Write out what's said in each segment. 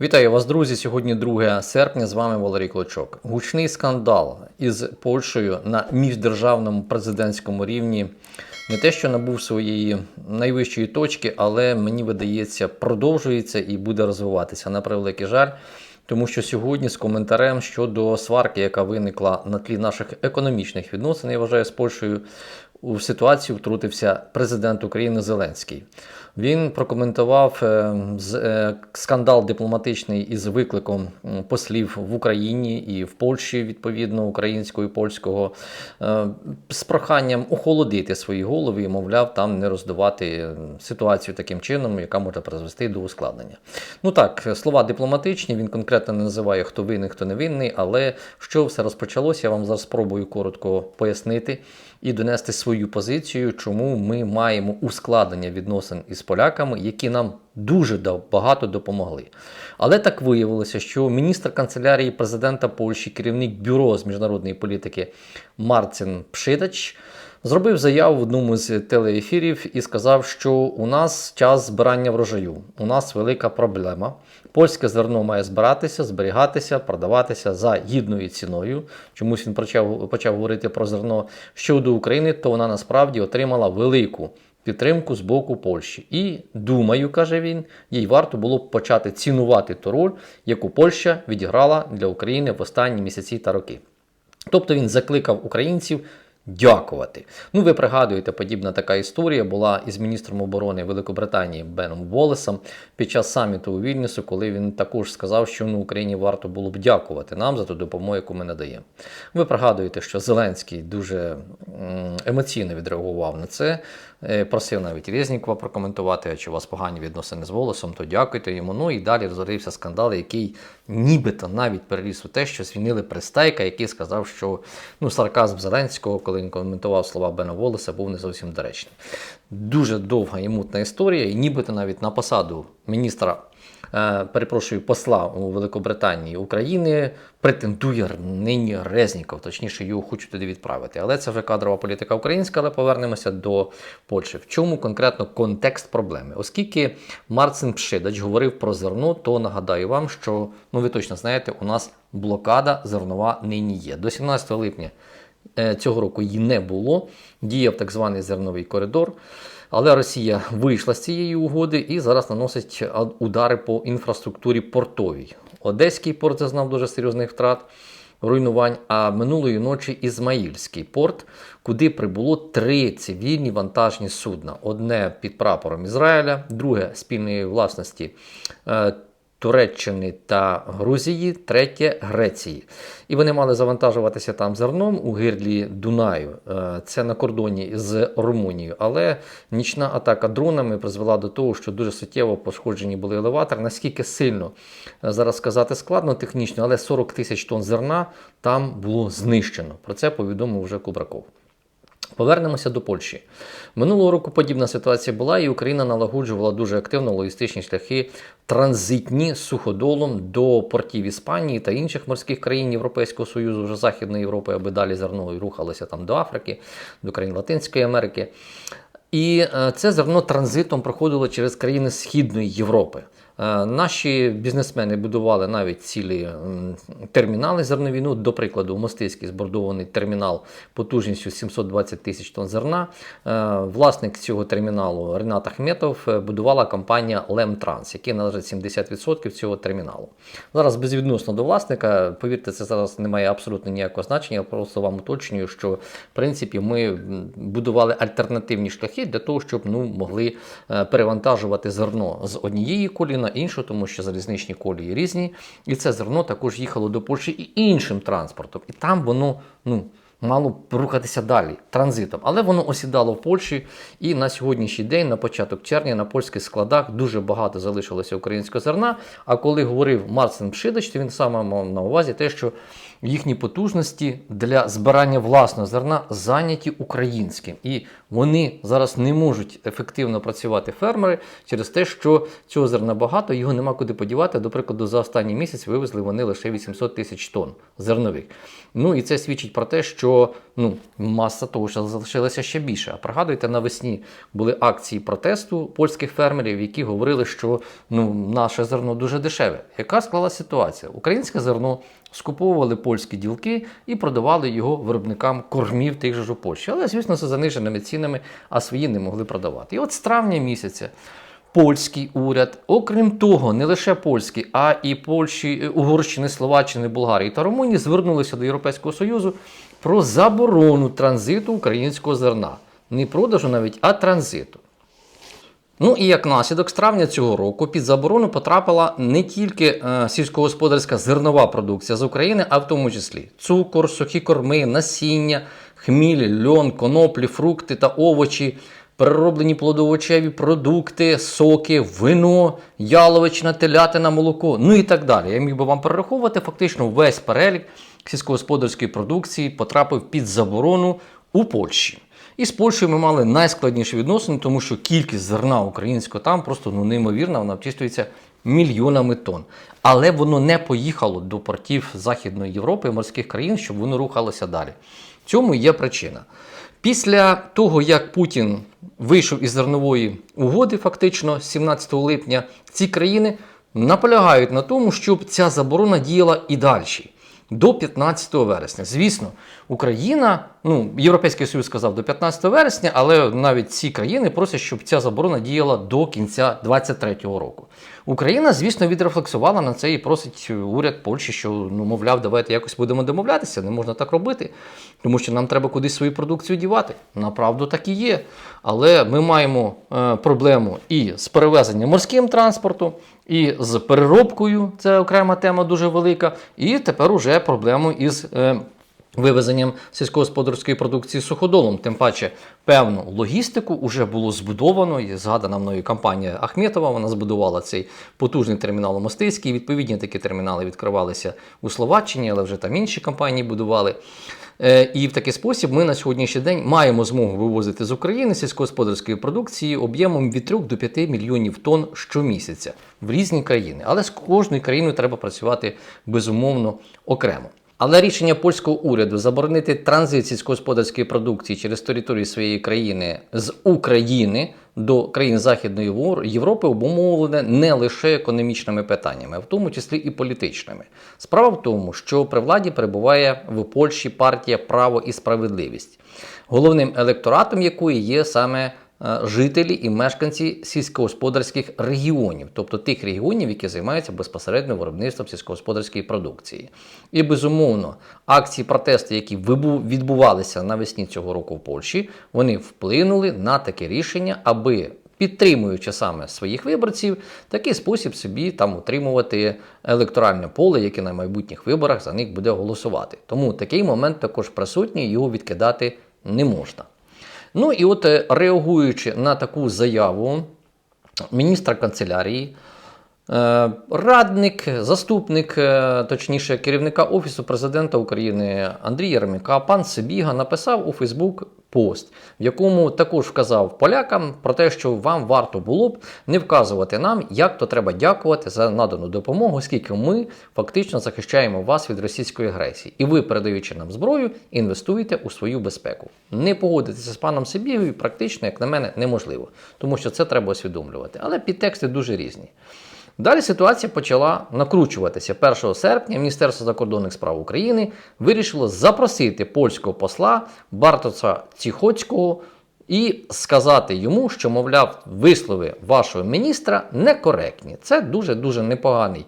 Вітаю вас, друзі! Сьогодні 2 серпня. З вами Валерій Клочок. Гучний скандал із Польщею на міждержавному президентському рівні не те, що набув своєї найвищої точки, але мені видається, продовжується і буде розвиватися на превеликий жаль. Тому що сьогодні з коментарем щодо сварки, яка виникла на тлі наших економічних відносин, я вважаю, з Польщею у ситуацію втрутився президент України Зеленський. Він прокоментував е, е, скандал дипломатичний із викликом послів в Україні і в Польщі, відповідно, українського і польського, е, з проханням охолодити свої голови і, мовляв, там не роздувати ситуацію таким чином, яка може призвести до ускладнення. Ну так, слова дипломатичні, він конкретно не називає, хто винний, хто не винний, але що все розпочалося, я вам зараз спробую коротко пояснити і донести свою позицію, чому ми маємо ускладнення відносин із поляками, які нам дуже багато допомогли. Але так виявилося, що міністр канцелярії президента Польщі, керівник бюро з міжнародної політики Марцин Пшидач, зробив заяву в одному з телеефірів і сказав, що у нас час збирання врожаю, у нас велика проблема. Польське зерно має збиратися, зберігатися, продаватися за гідною ціною. Чомусь він почав, почав говорити про зерно щодо України, то вона насправді отримала велику підтримку з боку Польщі. І думаю, каже він, їй варто було б почати цінувати ту роль, яку Польща відіграла для України в останні місяці та роки. Тобто він закликав українців дякувати. Ну, ви пригадуєте, подібна така історія була із міністром оборони Великобританії Беном Волесом під час саміту у Вільнюсу, коли він також сказав, що ну, Україні варто було б дякувати нам за ту допомогу, яку ми надаємо. Ви пригадуєте, що Зеленський дуже емоційно відреагував на це. Е, Просив навіть Резнікова прокоментувати, чи у вас погані відносини з Волосом, то дякуйте йому. Ну і далі розгорівся скандал, який нібито навіть переліз у те, що звільнили Пристайка, який сказав, що ну, сарказм Зеленського, коли він коментував слова Бена Волоса, був не зовсім доречний. Дуже довга і мутна історія, і нібито навіть на посаду міністра. Е, Перепрошую, посла у Великобританії України претендує нині Резніков, точніше, його хочуть туди відправити. Але це вже кадрова політика українська, але повернемося до Польщі. В чому конкретно контекст проблеми? Оскільки Марцин Пшидач говорив про зерно, то нагадаю вам, що ну ви точно знаєте, у нас блокада зернова нині є. До 17 липня е, цього року її не було. Діяв так званий зерновий коридор. Але Росія вийшла з цієї угоди і зараз наносить удари по інфраструктурі портовій. Одеський порт зазнав дуже серйозних втрат, руйнувань. А минулої ночі Ізмаїльський порт, куди прибуло три цивільні вантажні судна: одне під прапором Ізраїля, друге спільної власності. Туреччини та Грузії, третє Греції. І вони мали завантажуватися там зерном у гирлі Дунаю. Е, Це на кордоні з Румунією. Але нічна атака дронами призвела до того, що дуже суттєво пошкоджені були елеватори. Наскільки сильно е, зараз сказати складно технічно, але 40 тисяч тонн зерна там було знищено. Про це повідомив вже Кубраков. Повернемося до Польщі. Минулого року подібна ситуація була, і Україна налагоджувала дуже активно логістичні шляхи транзитні суходолом до портів Іспанії та інших морських країн Європейського Союзу, вже Західної Європи, аби далі зерно рухалося там до Африки, до країн Латинської Америки. І е, це зерно транзитом проходило через країни Східної Європи. Е, Наші бізнесмени будували навіть цілі термінали зернові. Ну, до прикладу, Мостиський збордований термінал потужністю 720 тисяч тонн зерна. Е, Власник цього терміналу Ренат Ахметов е, будувала компанія Лемтранс, який належить 70% цього терміналу. Зараз безвідносно до власника, повірте, це зараз не має абсолютно ніякого значення. Я просто вам уточнюю, що в принципі ми будували альтернативні шляхи для того, щоб ну, могли перевантажувати зерно з однієї колії на іншу, тому що залізничні колії різні. І це зерно також їхало до Польщі і іншим транспортом. І там воно ну, мало рухатися далі транзитом. Але воно осідало в Польщі. І на сьогоднішній день, на початок червня, на польських складах дуже багато залишилося українського зерна. А коли говорив Марцин Пшидач, то він саме мав на увазі те, що їхні потужності для збирання власного зерна зайняті українським. І вони зараз не можуть ефективно працювати фермери через те, що цього зерна багато, його нема куди подівати. До прикладу, за останній місяць вивезли вони лише 800 тисяч тонн зернових. Ну і це свідчить про те, що ну, маса того, що залишилася ще більше. А пригадуйте, навесні були акції протесту польських фермерів, які говорили, що ну, наше зерно дуже дешеве. Яка склала ситуація? Українське зерно скуповували польські ділки і продавали його виробникам кормів тих же ж у Польщі. Але, звісно, за заниженими цінами, а свої не могли продавати. І от з травня місяця. Польський уряд, окрім того, не лише польський, а і Польщі, е, Угорщини, Словаччини, Болгарії та Румунії звернулися до Європейського Союзу про заборону транзиту українського зерна. Не продажу навіть, а транзиту. Ну і як наслідок, з травня цього року під заборону потрапила не тільки е, сільськогосподарська зернова продукція з України, а в тому числі цукор, сухі корми, насіння, хміль, льон, коноплі, фрукти та овочі, перероблені плодовочеві продукти, соки, вино, яловичина, телятина, молоко, ну і так далі. Я міг би вам перераховувати фактично весь перелік сільськогосподарської продукції потрапив під заборону у Польщі. І з Польщею ми мали найскладніші відносини, тому що кількість зерна українського там просто ну, неймовірна, вона обчислюється мільйонами тонн. Але воно не поїхало до портів Західної Європи морських країн, щоб воно рухалося далі. В цьому є причина. Після того, як Путін вийшов із зернової угоди, фактично, 17 липня, ці країни наполягають на тому, щоб ця заборона діяла і далі. До 15 вересня. Звісно, Україна, ну, Європейський Союз сказав до 15 вересня, але навіть ці країни просять, щоб ця заборона діяла до кінця 2023 року. Україна, звісно, відрефлексувала на це і просить уряд Польщі, що ну, мовляв, давайте якось будемо домовлятися, не можна так робити, тому що нам треба кудись свою продукцію дівати. Направду так і є. Але ми маємо е, проблему і з перевезенням морським транспортом, і з переробкою, це окрема тема дуже велика, і тепер уже проблему із. Вивезенням сільськогосподарської продукції суходолом, тим паче певну логістику вже було збудовано. І згадана мною компанія Ахметова. Вона збудувала цей потужний термінал у Мостиській. Відповідні такі термінали відкривалися у Словаччині, але вже там інші компанії будували. Е, І в такий спосіб ми на сьогоднішній день маємо змогу вивозити з України сільськогосподарської продукції об'ємом від 3 до 5 мільйонів тонн щомісяця в різні країни. Але з кожною країною треба працювати безумовно окремо. Але рішення польського уряду заборонити транзит сільськогосподарської продукції через територію своєї країни з України до країн Західної Європи обумовлене не лише економічними питаннями, а в тому числі і політичними. Справа в тому, що при владі перебуває в Польщі партія Право і справедливість, головним електоратом якої є саме жителі і мешканці сільськогосподарських регіонів, тобто тих регіонів, які займаються безпосередньо виробництвом сільськогосподарської продукції. І безумовно, акції протесту, які відбувалися навесні цього року в Польщі, вони вплинули на таке рішення, аби Підтримуючи саме своїх виборців, такий спосіб собі там утримувати електоральне поле, яке на майбутніх виборах за них буде голосувати. Тому такий момент також присутній, його відкидати не можна. Ну і от е, реагуючи на таку заяву міністра канцелярії, радник, заступник, е, точніше, керівника Офісу президента України Андрій Єрмяка, пан Сибіга, написав у Фейсбук пост, в якому також вказав полякам про те, що вам варто було б не вказувати нам, як то треба дякувати за надану допомогу, оскільки ми фактично захищаємо вас від російської агресії. І ви, передаючи нам зброю, інвестуєте у свою безпеку. Не погодитися з паном Сибігою практично, як на мене, неможливо, тому що це треба усвідомлювати. Але підтексти дуже різні. Далі ситуація почала накручуватися. 1 серпня Міністерство закордонних справ України вирішило запросити польського посла Бартоса Ціхоцького і сказати йому, що, мовляв, вислови вашого міністра некоректні. Це дуже-дуже непоганий м,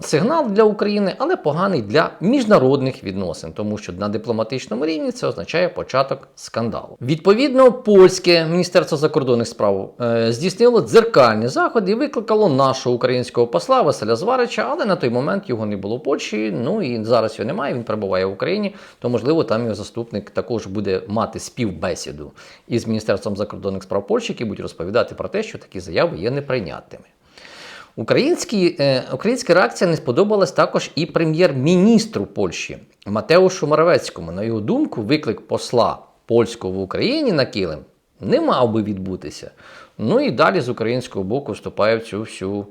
сигнал для України, але поганий для міжнародних відносин, тому що на дипломатичному рівні це означає початок скандалу. Відповідно, польське міністерство закордонних справ е, здійснило дзеркальні заходи і викликало нашого українського посла Василя Зварича, але на той момент його не було в Польщі. Ну і зараз його немає. Він перебуває в Україні, то можливо там його заступник також буде мати співбесіду із міністерством закордонних справ Польщі, які будуть розповідати про те, що такі заяви є неприйнятними. Українські, е, українська реакція не сподобалась також і прем'єр-міністру Польщі Матеушу Моравецькому. На його думку, виклик посла польського в Україні на килим не мав би відбутися. Ну і далі з українського боку вступає в цю всю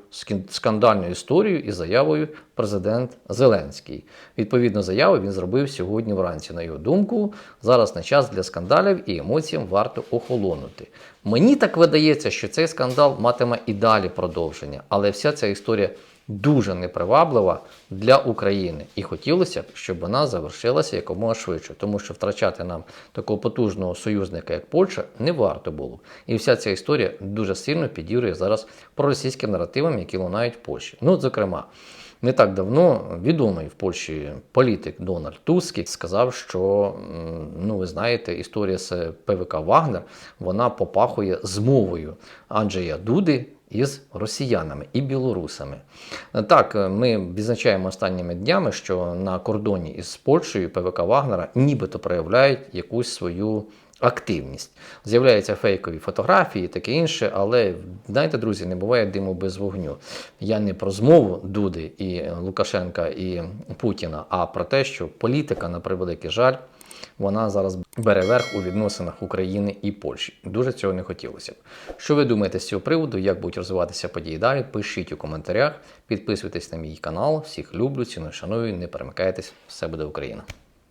скандальну історію із заявою президент Зеленський. Відповідну заяву він зробив сьогодні вранці. На його думку, зараз не час для скандалів і емоціям варто охолонути. Мені так видається, що цей скандал матиме і далі продовження, але вся ця історія дуже неприваблива для України. І хотілося б, щоб вона завершилася якомога швидше, тому що втрачати нам такого потужного союзника, як Польща, не варто було. І вся ця історія дуже сильно підігрує зараз проросійським наративам, які лунають в Польщі. Ну, зокрема. Не так давно відомий в Польщі політик Дональд Туск сказав, що ну ви знаєте, історія з ПВК Вагнер вона попахує змовою Анджея Дуди із росіянами і білорусами. Так, ми відзначаємо останніми днями, що на кордоні із Польщею ПВК Вагнера нібито проявляють якусь свою активність. З'являються фейкові фотографії таке інше, але знаєте, друзі, не буває диму без вогню. Я не про змову Дуди і Лукашенка і Путіна, а про те, що політика, на превеликий жаль, вона зараз бере верх у відносинах України і Польщі. Дуже цього не хотілося б. Що ви думаєте з цього приводу? Як будуть розвиватися події далі? Пишіть у коментарях, підписуйтесь на мій канал. Всіх люблю, ціную, шаную, не перемикайтесь, все буде Україна.